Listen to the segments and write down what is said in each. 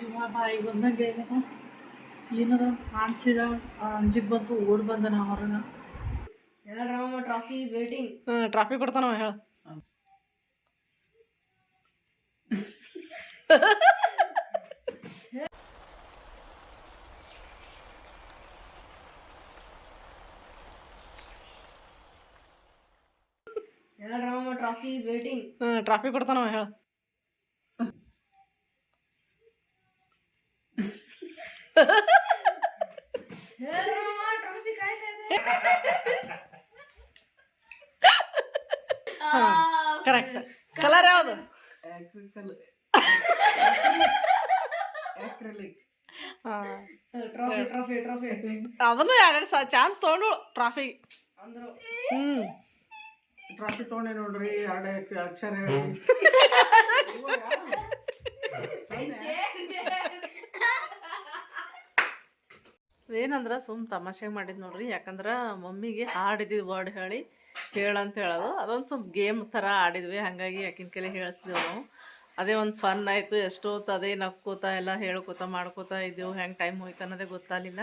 ಜೀವ ಬಾಯಿ ಬಂದಂಗೆ ಆಗ್ಯದ ಏನದ ಕಾಣಿಸ್ಲಿಲ್ಲ? ಅಂಜಿಗೆ ಬಂತು ಓಡ್ ಬಂದ ನಾ ಹೊರಗೆ. ಹೇಳ್ರಮ್ಮ ಟ್ರಾಫಿ ಇಸ್ ವೇಟಿಂಗ್ ಹಾಂ ಟ್ರಾಫಿಕ್ ಕೊಡ್ತಾನವ ಹೇಳ. ಹೇಳ್ರಮ್ಮ ಟ್ರಾಫಿ ಇಸ್ ವೇಟಿಂಗ್ ಹಾಂ ಟ್ರಾಫಿಕ್ ಕೊಡ್ತಾನವ ಹೇಳ ಹೇಳ್ರಮ್ಮ ಟ್ರಾಫಿ ಕಾಯ್ತಾ ಇದೆ ಕರೆಕ್ಟ್ ಕಲರ್ ಯಾವುದು ಟ್ರಾಫಿ ಟ್ರಾಫಿ ಟ್ರಾಫಿ ಅದನ್ನು ಎರಡು ಸಾ ಚಾನ್ಸ್ ತೊಗೊಂಡು ಟ್ರಾಫಿಕ್ ಅಂದ್ರು ಹ್ಞೂ ಟ್ರಾಫಿಕ್ ತೊಗೊಂಡೆ ನೋಡ್ರಿ ಎರಡು ಅಕ್ಷರ ಹೇಳಿ ಏನಂದ್ರೆ ಸುಮ್ ತಮಾಷೆ ಮಾಡಿದ್ ನೋಡ್ರಿ. ಯಾಕಂದ್ರೆ ಮಮ್ಮಿಗೆ ಹಾಡಿದ್ವಿ ವರ್ಡ್ ಹೇಳಿ ಹೇಳಂತ ಹೇಳೋದು. ಅದೊಂದು ಸ್ವಲ್ಪ ಗೇಮ್ ಥರ ಆಡಿದ್ವಿ ಹಾಗಾಗಿ ಯಾಕಿನ ಕೈಲಿ ಹೇಳಿಸ್ದೇವು ನಾವು. ಅದೇ ಒಂದು ಫನ್ ಆಯಿತು. ಎಷ್ಟೊತ್ತು ಅದೇ ನಕ್ಕೋತ ಎಲ್ಲ ಹೇಳ್ಕೊತ ಮಾಡ್ಕೋತ ಇದ್ದೆವು. ಹೆಂಗೆ ಟೈಮ್ ಹೋಯ್ತು ಅನ್ನೋದೇ ಗೊತ್ತಾಗಲಿಲ್ಲ.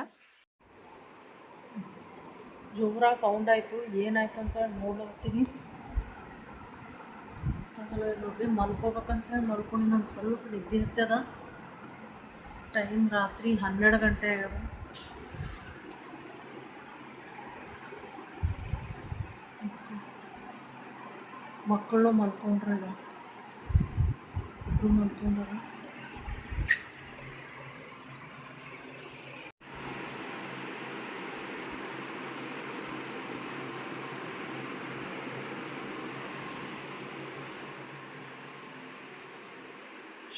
ಜೋರ ಸೌಂಡ್ ಆಯಿತು. ಏನಾಯ್ತು ಅಂತ ನೋಡ್ತೀನಿ ನೋಡ್ರಿ. ಮಲ್ಕೋಬೇಕಂತ ಹೇಳಿ ಮಲ್ಕೊಂಡು ನಾನು ಸ್ವಲ್ಪ ನಿದ್ದೆ ಹತ್ತದ. ಟೈಮ್ ರಾತ್ರಿ ಹನ್ನೆರಡು ಗಂಟೆ ಆಗ್ಯದ. ಮಕ್ಕಳು ಮಲ್ಕೊಂಡ್ರಲ್ಲ. ಇಬ್ರು ಮಲ್ಕೊಂಡ್ರ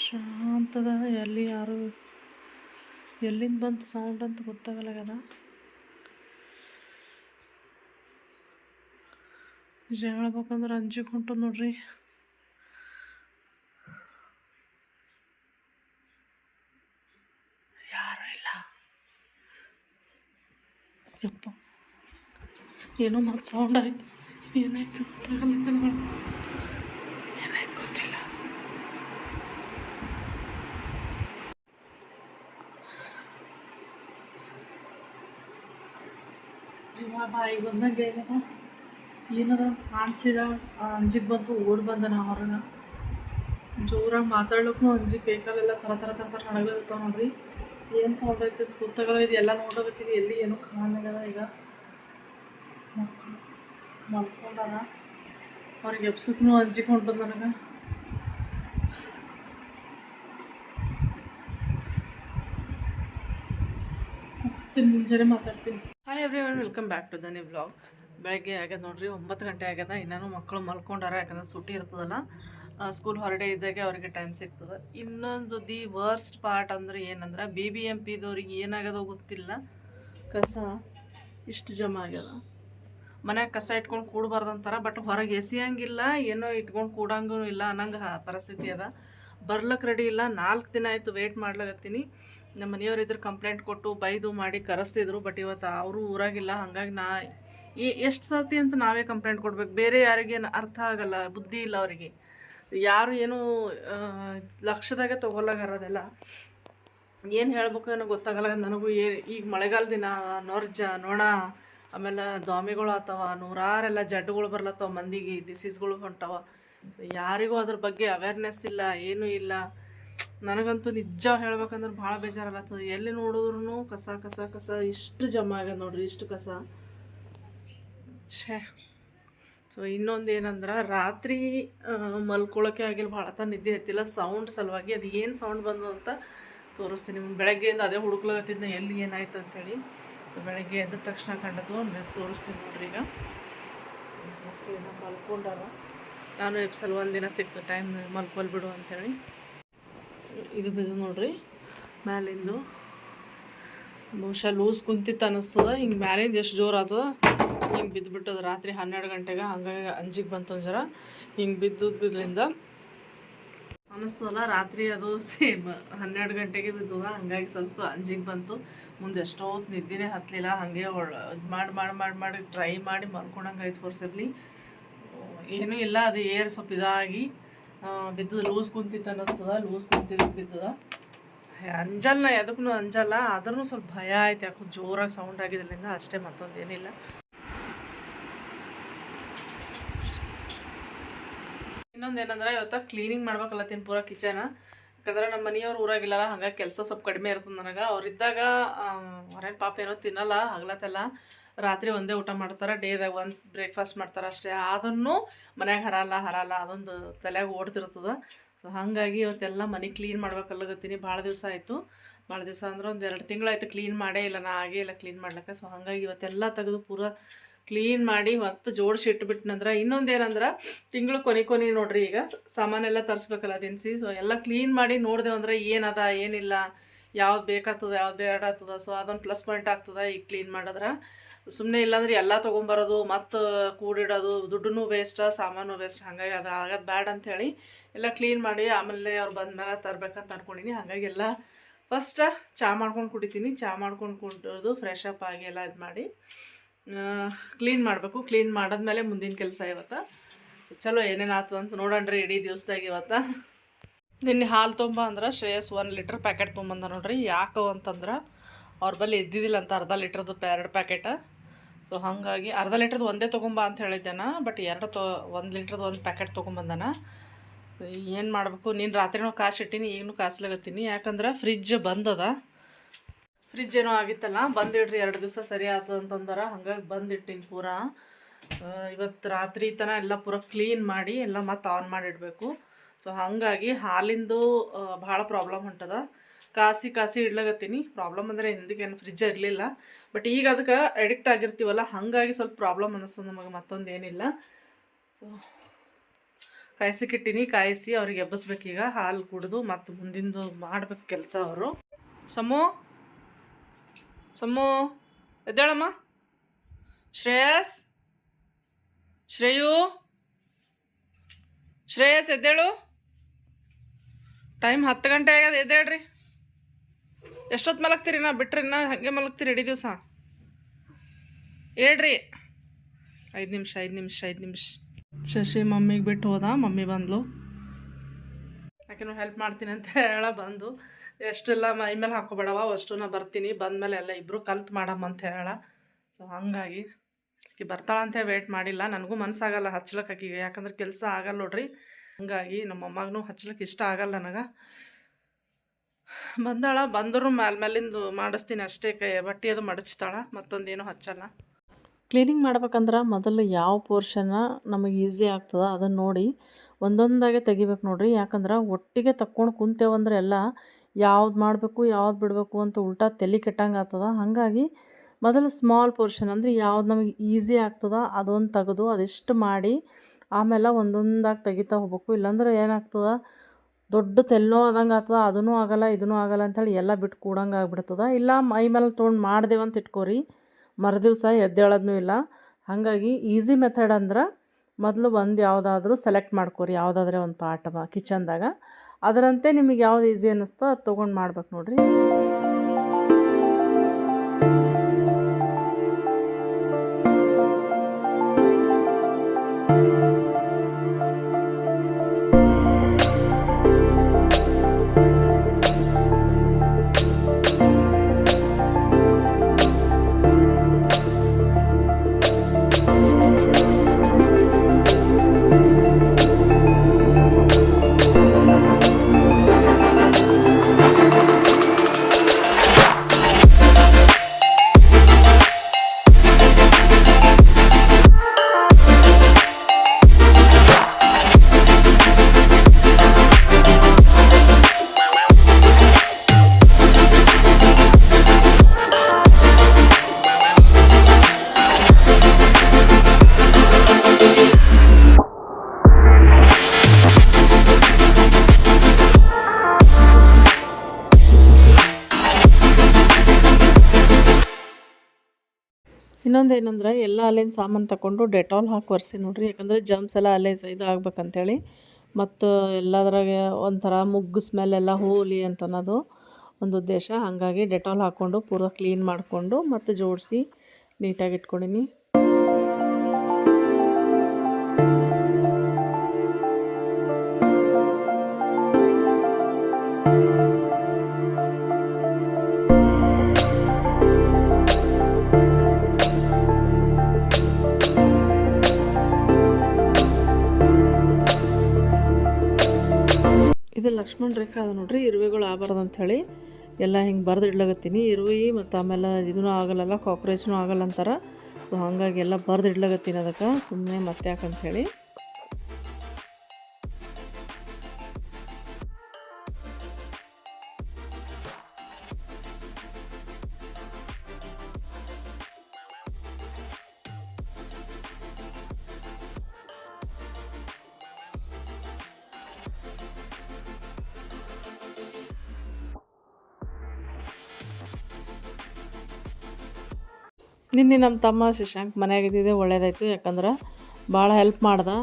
ಶಾಂತದ ಎಲ್ಲಿ ಯಾರು? ಎಲ್ಲಿಂದ ಬಂತು ಸೌಂಡ್ ಅಂತ ಗೊತ್ತಾಗಲಾಗದ ನಿಜ ಹೇಳ್ಬೇಕಂದ್ರೆ ಅಂಜಿಗೆ ನೋಡ್ರಿ. ಯಪ್ಪ. ಏನೋ ಮತ್ತು ಸೌಂಡ್ ಆಯ್ತು. ಏನಾಯ್ತು ಗೊತ್ತಿಲ್ಲ. ಜೀವ ಬಾಯಿ ಬಂದಂಗೆ ಆಗ್ಯದ ಏನಾರ ಕಾಣಿಸ್ಲಿಲ್ಲ ಅಂಜಿಗೆ ಬಂತು, ಓಡ್ ಬಂದ ನಾ ಹೊರಗೆ. ಜೋರಾಗಿ ಮಾತಾಡ್ಲಿಕ್ಕೂ ಅಂಜಿಗೆ ಕೈಕಾಲೆಲ್ಲ ಥರ ಥರ ಥರ ಥರ ನಡಗತ್ತಾವ ನೋಡ್ರಿ. ಏನು ಸೌಂಡ್ ಐತೆ ಪುಸ್ತಕಗಳು ಇದು ಎಲ್ಲ ನೋಡೋದಕ್ಕಿದೆ ಎಲ್ಲಿ ಏನು ಕಾಣಲಾಗದ ಈಗ. ಮಕ್ಕಳು ಮಲ್ಕೊಂಡಾರ ಅವ್ರಿಗೆ ಎಬ್ಸಕ್ಕೂ ಅಂಜಿಕೊಂಡು ಬಂದ ನನಗೆ. ಮುಂಜಾನೆ ಮಾತಾಡ್ತೀನಿ. Hi everyone welcome back to ದನಿ ಬ್ಲಾಗ್ ಬೆಳಗ್ಗೆ ಆಗ್ಯದ ನೋಡ್ರಿ, ಒಂಬತ್ತು ಗಂಟೆ ಆಗ್ಯದ. ಇನ್ನೂ ಮಕ್ಕಳು ಮಲ್ಕೊಂಡಾರ, ಯಾಕಂದ್ರೆ ಸುಟ್ಟಿ ಇರ್ತದಲ್ಲ. ಸ್ಕೂಲ್ ಹೊರಡೆ ಇದ್ದಾಗೆ ಅವರಿಗೆ ಟೈಮ್ ಸಿಗ್ತದೆ. ಇನ್ನೊಂದು ದಿ ವರ್ಸ್ಟ್ ಪಾರ್ಟ್ ಅಂದ್ರೆ ಏನಂದ್ರೆ ಬಿ ಬಿ ಎಂ ಪಿದವ್ರಿಗೆ ಏನಾಗದೋ ಗೊತ್ತಿಲ್ಲ. ಕಸ ಇಷ್ಟು ಜಮ ಆಗ್ಯದ. ಮನ್ಯಾಗ ಕಸ ಇಟ್ಕೊಂಡು ಕೂಡಬಾರ್ದಂತಾರ ಬಟ್ ಹೊರಗೆ ಎಸಿಯಂಗಿಲ್ಲ, ಏನೋ ಇಟ್ಕೊಂಡು ಕೂಡಂಗೂ ಇಲ್ಲ ಅನ್ನಂಗೆ ಪರಿಸ್ಥಿತಿ ಅದ. ಬರ್ಲಕ್ಕೆ ರೆಡಿ ಇಲ್ಲ, ನಾಲ್ಕು ದಿನ ಆಯಿತು ವೆಯ್ಟ್ ಮಾಡ್ಲಾಗತ್ತೀನಿ ನಮ್ಮ ಮನೆಯವ್ರು ಇದ್ರ ಕಂಪ್ಲೇಂಟ್ ಕೊಟ್ಟು ಬೈದು ಮಾಡಿ ಕರೆಸ್ತಿದ್ರು ಬಟ್ ಇವತ್ತು ಅವರು ಊರಾಗಿಲ್ಲ, ಹಾಗಾಗಿ ನಾ ಎಷ್ಟು ಸರ್ತಿ ಅಂತ ನಾವೇ ಕಂಪ್ಲೇಂಟ್ ಕೊಡ್ಬೇಕು. ಬೇರೆ ಯಾರಿಗೇನು ಅರ್ಥ ಆಗಲ್ಲ, ಬುದ್ಧಿ ಇಲ್ಲ ಅವರಿಗೆ. ಯಾರು ಏನು ಲಕ್ಷದಾಗ ಅದೆಲ್ಲ ಏನು ಹೇಳ್ಬೇಕು ಏನೋ ಗೊತ್ತಾಗಲ್ಲ. ನನಗೂ ಏ, ಈಗ ಮಳೆಗಾಲ ದಿನ, ನೊರ್ಜ, ನೊಣ, ಆಮೇಲೆ ದ್ವಾಮಿಗಳು ಆತವ ನೂರಾರೆಲ್ಲ ಜಡ್ಡುಗಳು ಬರ್ಲತ್ತವ ಮಂದಿಗೆ ಡಿಸೀಸ್ಗಳು ಹೊಂಟವ. ಯಾರಿಗೂ ಅದ್ರ ಬಗ್ಗೆ ಅವೇರ್ನೆಸ್ ಇಲ್ಲ, ಏನೂ ಇಲ್ಲ. ನನಗಂತೂ ನಿಜ ಹೇಳ್ಬೇಕಂದ್ರೆ ಭಾಳ ಬೇಜಾರಲ್ಲತ್ತದ ಎಲ್ಲಿ ನೋಡಿದ್ರು ಕಸ ಕಸ ಕಸ ಇಷ್ಟು ಜಮಾ ಆಗ್ಯದ ನೋಡ್ರಿ, ಇಷ್ಟು ಕಸ. ಛೇ. ಸೊ ಇನ್ನೊಂದು ಏನಂದ್ರೆ, ರಾತ್ರಿ ಮಲ್ಕೊಳ್ಳೋಕೆ ಆಗಿಲ್ಲ, ಭಾಳ ತ ನಿದ್ದೆ ಹತ್ತಿಲ್ಲ. ಸೌಂಡ್ ಸಲುವಾಗಿ ಅದು ಏನು ಸೌಂಡ್ ಬಂದು ಅಂತ ತೋರಿಸ್ತೀನಿ. ಬೆಳಗ್ಗೆಯಿಂದ ಅದೇ ಹುಡುಕ್ಲಾಗತ್ತಿದ್ದ ಎಲ್ಲಿ ಏನಾಯ್ತು ಅಂತೇಳಿ. ಬೆಳಗ್ಗೆ ಎದ್ದ ತಕ್ಷಣ ಕಂಡದ್ದು ತೋರಿಸ್ತೀನಿ ನೋಡ್ರಿ ಈಗ. ಮಲ್ಕೊಂಡಾರ. ನಾನು ಎಪ್ಸಲ್ ದಿನ ಸಿಕ್ತು ಟೈಮ್ ಮಲ್ಕೊಲ್ ಬಿಡು ಅಂತೇಳಿ. ಇದು ಬಿದ್ದು ನೋಡ್ರಿ, ಮ್ಯಾಲಿಂದು. ಬಹುಶಃ ಲೂಸ್ ಕುಂತಿತ್ತು ಅನ್ನಿಸ್ತದ ಹಿಂಗೆ ಮ್ಯಾಲಿಂದ ಎಷ್ಟು ಜೋರಾದ ಹಿಂಗೆ ಬಿದ್ದುಬಿಟ್ಟದ ರಾತ್ರಿ ಹನ್ನೆರಡು ಗಂಟೆಗೆ ಹಂಗಾಗಿ ಅಂಜಿಗೆ ಬಂತು ಜರ. ಹಿಂಗೆ ಬಿದ್ದುದ್ರಿಂದ ಅನ್ನಿಸ್ತಲ್ಲ ರಾತ್ರಿ ಅದು ಸೇಮ್ ಹನ್ನೆರಡು ಗಂಟೆಗೆ ಬಿದ್ದದ, ಹಂಗಾಗಿ ಸ್ವಲ್ಪ ಅಂಜಿಗೆ ಬಂತು. ಮುಂದೆ ಎಷ್ಟೊತ್ತು ನಿದ್ದೆನೇ ಹತ್ತಲಿಲ್ಲ ಹಾಗೆ ಮಾಡಿ ಮಾಡಿ ಮಾಡಿ ಮಾಡಿ ಟ್ರೈ ಮಾಡಿ ಮಲ್ಕೊಂಡಂಗೆ ಆಯ್ತು ಫೋರ್ಸಬ್ಲಿ ಏನೂ ಇಲ್ಲ, ಅದು ಏರ್ ಸ್ವಲ್ಪ ಇದಾಗಿ ಬಿದ್ದದ ಲೂಸ್ ಕುಂತಿತ್ತು ಅನ್ನಿಸ್ತದ ಲೂಸ್ ಕುಂತಿದ್ದು ಬಿದ್ದದ. ಅಂಜಲ್ಲ ಎದಕ್ಕೂ ಅಂಜಲ್ಲ ಆದ್ರೂ ಸ್ವಲ್ಪ ಭಯ ಆಯ್ತು, ಯಾಕೋ ಜೋರಾಗಿ ಸೌಂಡ್ ಆಗಿದ್ರಿಂದ ಅಷ್ಟೇ ಮತ್ತೊಂದು ಇನ್ನೊಂದು ಏನಂದ್ರೆ ಇವತ್ತು ಕ್ಲೀನಿಂಗ್ ಮಾಡ್ಬೇಕಲ್ಲತ್ತೀನಿ ಪೂರ ಕಿಚನ ಯಾಕಂದ್ರೆ ನಮ್ಮ ಮನೆಯವ್ರು ಊರಾಗಿಲ್ಲಲ್ಲ ಹಂಗಾಗಿ ಕೆಲಸ ಸ್ವಲ್ಪ ಕಡಿಮೆ ಇರ್ತದೆ ನನಗೆ. ಅವ್ರಿದ್ದಾಗ ಹೊರಗಿನ ಪಾಪ ಏನೋ ತಿನ್ನಲ್ಲ, ಹಗ್ಲತ್ತೆಲ್ಲ. ರಾತ್ರಿ ಒಂದೇ ಊಟ ಮಾಡ್ತಾರೆ ಡೇದಾಗ ಒಂದು ಬ್ರೇಕ್ಫಾಸ್ಟ್ ಮಾಡ್ತಾರೆ ಅಷ್ಟೇ. ಅದನ್ನು ಮನ್ಯಾಗ ಹರಲ್ಲ ಹರಲ್ಲ, ಅದೊಂದು ತಲೆಯಾಗ ಓಡ್ತಿರ್ತದೆ. ಸೊ ಹಾಗಾಗಿ ಇವತ್ತೆಲ್ಲ ಮನೆ ಕ್ಲೀನ್ ಮಾಡ್ಬೇಕಲ್ಲಗತ್ತೀನಿ. ಭಾಳ ದಿವಸ ಆಯಿತು. ಭಾಳ ದಿವಸ ಅಂದ್ರೆ ಒಂದು ಎರಡು ತಿಂಗಳಾಯ್ತು ಕ್ಲೀನ್ ಮಾಡೇ ಇಲ್ಲ, ನಾ ಆಗೇ ಇಲ್ಲ ಕ್ಲೀನ್ ಮಾಡ್ಲಿಕ್ಕೆ. ಸೊ ಹಾಗಾಗಿ ಇವತ್ತೆಲ್ಲ ತೆಗೆದು ಪೂರ ಕ್ಲೀನ್ ಮಾಡಿ ಮತ್ತು ಜೋಡಿಸಿ ಇಟ್ಬಿಟ್ನಂದ್ರೆ ಇನ್ನೊಂದು ಏನಂದ್ರೆ ತಿಂಗಳು ಕೊನೆ ಕೊನೆ ನೋಡ್ರಿ ಈಗ ಸಾಮಾನೆಲ್ಲ ತರಿಸ್ಬೇಕಲ್ಲ ದಿನಸಿ. ಸೊ ಎಲ್ಲ ಕ್ಲೀನ್ ಮಾಡಿ ನೋಡಿದೆ ಅಂದ್ರೆ ಏನದ, ಏನಿಲ್ಲ. ಯಾವ್ದು ಬೇಕಾಗ್ತದೆ, ಯಾವ್ದು ಬೇಡ ಆಗ್ತದೆ. ಸೊ ಅದೊಂದು ಪ್ಲಸ್ ಪಾಯಿಂಟ್ ಆಗ್ತದೆ ಈಗ ಕ್ಲೀನ್ ಮಾಡಿದ್ರೆ. ಸುಮ್ಮನೆ ಇಲ್ಲಾಂದ್ರೆ ಎಲ್ಲ ತೊಗೊಂಬರೋದು, ಮತ್ತು ಕೂಡಿಡೋದು ದುಡ್ಡು ವೇಸ್ಟ್ ಸಾಮಾನು ವೇಸ್ಟ್ ಹಾಗಾಗಿ ಅದು ಆಗೋದು ಬ್ಯಾಡ್ ಅಂಥೇಳಿ ಎಲ್ಲ ಕ್ಲೀನ್ ಮಾಡಿ ಆಮೇಲೆ ಅವ್ರು ಬಂದ ಮೇಲೆ ತರ್ಬೇಕಂತ ಅನ್ಕೊಂಡಿನಿ. ಹಾಗಾಗಿ ಎಲ್ಲ ಫಸ್ಟ್ ಚಹಾ ಮಾಡ್ಕೊಂಡು ಕುಡಿತೀನಿ. ಚಹಾ ಮಾಡ್ಕೊಂಡು ಕುಡಿದು ಫ್ರೆಶ್ ಅಪ್ ಆಗಿ ಎಲ್ಲ ಇದು ಮಾಡಿ. ಕ್ಲೀನ್ ಮಾಡಬೇಕು ಕ್ಲೀನ್ ಮಾಡಿದ್ಮೇಲೆ ಮುಂದಿನ ಕೆಲಸ ಇವತ್ತು. ಚಲೋ ಏನೇನು ಆಯ್ತು ಅಂತ ನೋಡೋಣ್ರಿ ಇಡೀ ದಿವಸದಾಗ ಇವತ್ತು. ನಿನ್ನೆ ಹಾಲು ತೊಂಬ ಅಂದ್ರೆ ಶ್ರೇಯಸ್ ಒನ್ ಲೀಟ್ರ್ ಪ್ಯಾಕೆಟ್ ತೊಗೊಂಬಂದ ನೋಡ್ರಿ, ಯಾಕೋ ಅಂತಂದ್ರೆ ಅವ್ರ ಬಳಿ ಇದ್ದಿದ್ದಿಲ್ಲ ಅಂತ ಅರ್ಧ ಲೀಟ್ರದ್ದು ಎರಡು ಪ್ಯಾಕೆಟ ಸೊ ಹಾಗಾಗಿ ಅರ್ಧ ಲೀಟ್ರದ್ದು ಒಂದೇ ತೊಗೊಂಬ ಅಂತ ಹೇಳಿದ್ದಾನ ಬಟ್ ಎರಡು ತೊ, ಒಂದು ಲೀಟ್ರದ್ದು ಒಂದು ಪ್ಯಾಕೆಟ್ ತೊಗೊಂಬಂದಾನ. ಏನು ಮಾಡಬೇಕು, ನೀನು ರಾತ್ರಿನೂ ಕಾಸು ಇಟ್ಟಿನಿ ಈಗಲೂ ಕಾಸ್ಲಾಗತ್ತೀನಿ. ಯಾಕಂದ್ರೆ ಫ್ರಿಜ್ ಬಂದದ. ಫ್ರಿಜ್ ಏನೋ ಆಗಿತ್ತಲ್ಲ, ಬಂದಿಡ್ರಿ ಎರಡು ದಿವಸ ಸರಿ ಆತದ ಅಂತಂದ್ರೆ, ಹಂಗಾಗಿ ಬಂದಿಟ್ಟಿನಿ ಪೂರಾ. ಇವತ್ತು ರಾತ್ರಿ ತನ ಎಲ್ಲ ಪೂರ ಕ್ಲೀನ್ ಮಾಡಿ ಎಲ್ಲ ಮತ್ತೆ ಆನ್ ಮಾಡಿಡಬೇಕು. ಸೊ ಹಾಗಾಗಿ ಹಾಲಿಂದು ಭಾಳ ಪ್ರಾಬ್ಲಮ್ ಹೊಂಟದ ಕಾಸಿ ಕಾಸಿ ಇಡ್ಲಾಗತ್ತೀನಿ ಪ್ರಾಬ್ಲಮ್ ಅಂದರೆ ಹಿಂದಿಗೇನು ಫ್ರಿಜ್ ಇರಲಿಲ್ಲ. ಬಟ್ ಈಗ ಅದಕ್ಕೆ ಅಡಿಕ್ಟ್ ಆಗಿರ್ತೀವಲ್ಲ, ಹಾಗಾಗಿ ಸ್ವಲ್ಪ ಪ್ರಾಬ್ಲಮ್ ಅನ್ನಿಸ್ತದೆ ನಮಗೆ, ಮತ್ತೊಂದು ಏನಿಲ್ಲ. ಸೊ ಕಾಯಿಸಿಕ್ಕಿಟ್ಟಿನಿ ಕಾಯಿಸಿ ಅವ್ರಿಗೆ ಎಬ್ಬಿಸ್ಬೇಕೀಗ. ಹಾಲು ಕುಡಿದು ಮತ್ತು ಮುಂದಿಂದು ಮಾಡ್ಬೇಕು ಕೆಲಸ ಅವರು. ಸಮೋ ಸಮೋ, ಎದ್ದೇಳಮ್ಮ. ಶ್ರೇಯಸ್, ಶ್ರೇಯು, ಶ್ರೇಯಸ್ ಎದ್ದೇಳು. ಟೈಮ್ ಹತ್ತು ಗಂಟೆ ಆಗ್ಯದ, ಎದ್ದೇಳ್ರಿ. ಎಷ್ಟೊತ್ತು ಮಲಗ್ತೀರಿ ನಾ ಬಿಟ್ರಿ ನಾ ಹಾಗೆ ಮಲಗ್ತೀರಿ ಇಡೀ ದಿವಸ? ಹೇಳ್ರಿ. ಐದು ನಿಮಿಷ ಐದು ನಿಮಿಷ ಐದು ನಿಮಿಷ. ಶಶಿ ಮಮ್ಮಿಗೆ ಬಿಟ್ಟು ಹೋದ, ಮಮ್ಮಿ ಬಂದ್ಲು. ಯಾಕೆನೋ ಹೆಲ್ಪ್ ಮಾಡ್ತೀನಿ ಅಂತ ಹೇಳ ಬಂದು. ಎಷ್ಟೆಲ್ಲ ಮೈ ಮೇಲೆ ಹಾಕೋಬೇಡವ ಅಷ್ಟು ನಾ ಬರ್ತೀನಿ. ಬಂದಮೇಲೆ ಎಲ್ಲ ಇಬ್ಬರು ಕಲ್ತು ಮಾಡಮ್ಮ ಅಂತ ಹೇಳ. ಸೊ ಹಾಗಾಗಿ ಬರ್ತಾಳ ಅಂತ ವೇಟ್ ಮಾಡಿಲ್ಲ. ನನಗೂ ಮನಸ್ಸಾಗಲ್ಲ ಹಚ್ಲಕ್ಕೆ ಆಕಿಗೆ. ಯಾಕಂದ್ರೆ ಕೆಲಸ ಆಗಲ್ಲ ನೋಡ್ರಿ. ಹಂಗಾಗಿ ನಮ್ಮ ಅಮ್ಮಗೂ ಹಚ್ಲಿಕ್ಕೆ ಇಷ್ಟ ಆಗಲ್ಲ ನನಗೆ. ಬಂದಾಳ. ಬಂದರೂ ಮ್ಯಾಲ ಮೇಲಿಂದು ಮಾಡಿಸ್ತೀನಿ ಅಷ್ಟೇ. ಕೈ ಬಟ್ಟೆ ಅದು ಮಡಚ್ತಾಳ. ಮತ್ತೊಂದೇನು ಹಚ್ಚಲ್ಲ. ಕ್ಲೀನಿಂಗ್ ಮಾಡ್ಬೇಕಂದ್ರೆ ಮೊದಲು ಯಾವ ಪೋರ್ಷನ್ನ ನಮಗೆ ಈಸಿ ಆಗ್ತದೆ ಅದನ್ನು ನೋಡಿ ಒಂದೊಂದಾಗೆ ತೆಗಿಬೇಕು ನೋಡ್ರಿ. ಯಾಕಂದ್ರೆ ಒಟ್ಟಿಗೆ ತಕ್ಕೊಂಡು ಕುಂತೇವಂದ್ರೆ ಎಲ್ಲ ಯಾವ್ದು ಮಾಡಬೇಕು, ಯಾವ್ದು ಬಿಡಬೇಕು ಅಂತ ಉಲ್ಟಾ ತಲೆ ಕೆಟ್ಟಂಗೆ ಆಗ್ತದ. ಹಾಗಾಗಿ ಮೊದಲು ಸ್ಮಾಲ್ ಪೋರ್ಷನ್ ಅಂದರೆ ಯಾವ್ದು ನಮಗೆ ಈಸಿ ಆಗ್ತದ ಅದೊಂದು ತೆಗೆದು ಅದೆಷ್ಟು ಮಾಡಿ ಆಮೇಲೆ ಒಂದೊಂದಾಗಿ ತೆಗಿತಾ ಹೋಗ್ಬೇಕು. ಇಲ್ಲಾಂದ್ರೆ ಏನಾಗ್ತದ, ದೊಡ್ಡ ತೆಲ್ಲೋ ಆದಂಗೆ ಆಗ್ತದ ಅದೂ ಆಗಲ್ಲ ಇದೂ ಆಗಲ್ಲ ಅಂಥೇಳಿ ಎಲ್ಲ ಬಿಟ್ಟು ಕೂಡಂಗೆ ಆಗಿಬಿಡ್ತದ. ಇಲ್ಲ ಮೈ ಮೇಲೆ ತೊಗೊಂಡು ಮಾಡ್ದೇವಂತ ಇಟ್ಕೋರಿ, ಮರುದಿವ್ಸ ಎದ್ದೇಳೋದೂ ಇಲ್ಲ. ಹಾಗಾಗಿ ಈಸಿ ಮೆಥಡ್ ಅಂದ್ರೆ ಮೊದಲು ಒಂದು ಯಾವುದಾದ್ರೂ ಸೆಲೆಕ್ಟ್ ಮಾಡ್ಕೋರಿ, ಯಾವುದಾದ್ರೆ ಒಂದು ಪಾರ್ಟ್ ಕಿಚನ್ದಾಗ ಅದರಂತೆ ನಿಮಗೆ ಯಾವ್ದು ಈಸಿ ಅನ್ನಿಸ್ತೋ ಅದು ತೊಗೊಂಡು ಮಾಡ್ಬೇಕು ನೋಡ್ರಿ. ಇನ್ನೊಂದು ಏನಂದ್ರೆ, ಎಲ್ಲ ಅಲ್ಲಿನ ಸಾಮಾನು ತಗೊಂಡು ಡೆಟಾಲ್ ಹಾಕಿ ಒರೆಸಿ ನೋಡ್ರಿ. ಯಾಕಂದ್ರೆ ಜಮ್ಸ್ ಎಲ್ಲ ಅಲ್ಲೇ ಇದು ಆಗ್ಬೇಕಂತೇಳಿ ಮತ್ತು ಎಲ್ಲದ್ರಾಗೆ ಒಂಥರ ಮುಗ್ಗು ಸ್ಮೆಲ್ ಎಲ್ಲ ಹೋಲಿ ಅಂತ ಅನ್ನೋದು ಒಂದು ಉದ್ದೇಶ. ಹಾಗಾಗಿ ಡೆಟಾಲ್ ಹಾಕ್ಕೊಂಡು ಪೂರ ಕ್ಲೀನ್ ಮಾಡಿಕೊಂಡು ಮತ್ತು ಜೋಡಿಸಿ ನೀಟಾಗಿ ಇಟ್ಕೊಂಡಿನಿ. ಲಕ್ಷ್ಮಣ ರೇಖಾ ಅದ ನೋಡ್ರಿ, ಇರುವೆಗಳು ಆಗಬಾರ್ದು ಅಂಥೇಳಿ ಎಲ್ಲ ಹಿಂಗೆ ಬರೆದು ಇಡ್ಲಾಗತ್ತೀನಿ ಇರುವೆ ಮತ್ತು ಆಮೇಲೆ ಇದೂ ಆಗಲ್ಲಲ್ಲ ಕಾಕ್ರೋಚ್ನೂ ಆಗಲ್ಲ ಅಂತಾರೆ ಸೊ ಹಾಗಾಗಿ ಎಲ್ಲ ಬರೆದು ಇಡ್ಲಾಗತ್ತೀನಿ ಅದಕ್ಕೆ. ಸುಮ್ಮನೆ ಮತ್ತೆ ಯಾಕಂಥೇಳಿ ನಿನ್ನೆ ನಮ್ಮ ತಮ್ಮ ಶಶಾಂಕ್ ಮನೆಯಾಗಿದ್ದಿದ್ದೆ ಒಳ್ಳೇದಾಯ್ತು, ಯಾಕಂದ್ರೆ ಭಾಳ ಹೆಲ್ಪ್ ಮಾಡ್ದೆ.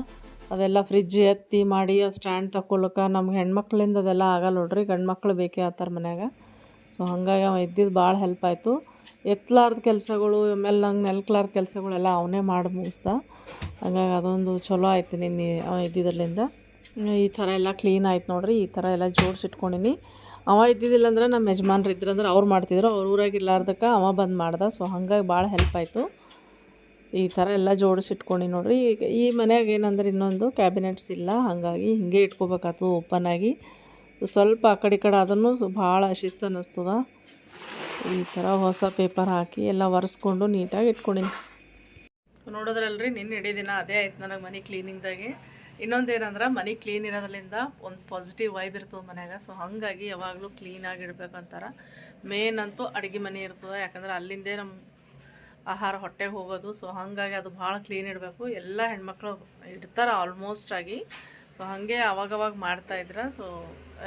ಅದೆಲ್ಲ ಫ್ರಿಜ್ ಎತ್ತಿ ಮಾಡಿ ಸ್ಟ್ಯಾಂಡ್ ತಗೊಳಕ್ಕೆ ನಮ್ಗೆ ಹೆಣ್ಮಕ್ಳಿಂದ ಅದೆಲ್ಲ ಆಗಲ್ಲ ನೋಡ್ರಿ ಗಂಡು ಮಕ್ಳು ಬೇಕೇ ಆತಾರೆ ಮನ್ಯಾಗ. ಸೊ ಹಾಗಾಗಿ ಅವ ಇದ್ದಿದ್ದು ಭಾಳ ಹೆಲ್ಪ್ ಆಯಿತು. ಎತ್ತಲಾರ್ದ ಕೆಲಸಗಳು, ಆಮೇಲೆ ನಂಗೆ ನೆಲ್ಕ್ಲಾರ್ದ ಕೆಲಸಗಳೆಲ್ಲ ಅವನೇ ಮಾಡಿ ಮುಗಿಸ್ದ. ಹಾಗಾಗಿ ಅದೊಂದು ಚಲೋ ಆಯ್ತು ನಿನ್ನೆ ಅವ ಇದ್ದಿದ್ರಲ್ಲಿಂದ ಈ ಥರ ಎಲ್ಲ ಕ್ಲೀನ್ ಆಯ್ತು ನೋಡ್ರಿ, ಈ ಥರ ಎಲ್ಲ ಜೋಡಿಸಿಟ್ಕೊಂಡಿನಿ ಅವ ಇದ್ದಿದ್ದಿಲ್ಲ ಅಂದ್ರೆ ನಮ್ಮ ಯಜಮಾನ್ರು ಇದ್ರಂದ್ರೆ ಅವ್ರು ಮಾಡ್ತಿದ್ರು. ಅವ್ರ ಊರಾಗ ಇರ್ಲಾರ್ದಕ್ಕೆ ಅವ ಬಂದು ಮಾಡ್ದ. ಸೊ ಹಂಗಾಗಿ ಭಾಳ ಹೆಲ್ಪ್ ಆಯಿತು. ಈ ಥರ ಎಲ್ಲ ಜೋಡಿಸಿಟ್ಕೊಂಡು ನೋಡ್ರಿ. ಈಗ ಈ ಮನ್ಯಾಗ ಏನಂದ್ರೆ ಇನ್ನೊಂದು ಕ್ಯಾಬಿನೆಟ್ಸ್ ಇಲ್ಲ. ಹಾಗಾಗಿ ಹಿಂಗೆ ಇಟ್ಕೋಬೇಕಾಯ್ತು ಓಪನ್ ಆಗಿ. ಸ್ವಲ್ಪ ಆ ಕಡೆ ಈ ಕಡೆ ಅದನ್ನು ಭಾಳ ಶಿಸ್ತು ಅನ್ನಿಸ್ತದ. ಈ ಥರ ಹೊಸ ಪೇಪರ್ ಹಾಕಿ ಎಲ್ಲ ಒರೆಸ್ಕೊಂಡು ನೀಟಾಗಿ ಇಟ್ಕೊಂಡಿನಿ. ನೋಡಿದ್ರಲ್ರಿ, ನಿನ್ನೆ ಇಡೀ ದಿನ ಅದೇ ಆಯ್ತು ನನಗೆ ಮನೆ ಕ್ಲೀನಿಂಗ್ದಾಗೆ ಇನ್ನೊಂದು ಏನಂದ್ರೆ, ಮನೆ ಕ್ಲೀನ್ ಇರೋದ್ರಿಂದ ಒಂದು ಪಾಸಿಟಿವ್ ವೈಬ್ ಇರ್ತದೆ ಮನ್ಯಾಗ. ಸೊ ಹಾಗಾಗಿ ಯಾವಾಗಲೂ ಕ್ಲೀನಾಗಿ ಇಡ್ಬೇಕಂತಾರೆ ಮೇನ್ ಅಂತೂ ಅಡುಗೆ ಮನೆ ಇರ್ತದೆ. ಯಾಕಂದ್ರೆ ಅಲ್ಲಿಂದೇ ನಮ್ಮ ಆಹಾರ ಹೊಟ್ಟೆಗೆ ಹೋಗೋದು. ಸೊ ಹಾಗಾಗಿ ಅದು ಭಾಳ ಕ್ಲೀನ್ ಇಡಬೇಕು. ಎಲ್ಲ ಹೆಣ್ಮಕ್ಳು ಇಡ್ತಾರೆ ಆಲ್ಮೋಸ್ಟ್ ಆಗಿ. ಸೊ ಹಾಗೆ ಅವಾಗವಾಗ ಮಾಡ್ತಾಯಿದ್ರೆ ಸೊ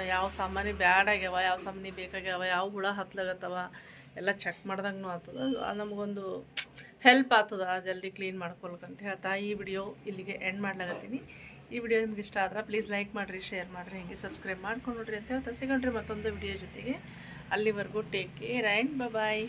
ಯಾವ ಸಾಮಾನು ಬ್ಯಾಡ್ ಆಗ್ಯಾವ, ಯಾವ ಸಾಮಾನು ಬೇಕಾಗ್ಯಾವ, ಯಾವ ಹುಳ ಹತ್ಲಾಗತ್ತವ, ಎಲ್ಲ ಚೆಕ್ ಮಾಡ್ದಂಗೂ ಆಗ್ತದೆ. ನಮಗೊಂದು ಹೆಲ್ಪ್ ಆಗ್ತದ. ಜಲ್ದಿ ಕ್ಲೀನ್ ಮಾಡ್ಕೊಳ್ಬೇಕಂತ ಹೇಳ್ತಾ ಈ ವಿಡಿಯೋ ಇಲ್ಲಿಗೆ ಎಂಡ್ ಮಾಡ್ಲಾಗತ್ತೀನಿ ಈ ವಿಡಿಯೋ ನಿಮ್ಗೆ ಇಷ್ಟ ಆದ್ರೆ ಪ್ಲೀಸ್ ಲೈಕ್ ಮಾಡಿರಿ ಶೇರ್ ಮಾಡಿರಿ, ಹಿಂಗೆ ಸಬ್ಸ್ಕ್ರೈಬ್ ಮಾಡ್ಕೊಂಡು ನೋಡ್ರಿ ಅಂತ ಹೇಳ್ತಾ ಸಿಗೋಣ್ರಿ ಮತ್ತೊಂದು ವಿಡಿಯೋ ಜೊತೆಗೆ. ಅಲ್ಲಿವರೆಗೂ ಟೇಕ್ ಕೇರ್ ಆ್ಯಂಡ್ ಬಾಯ್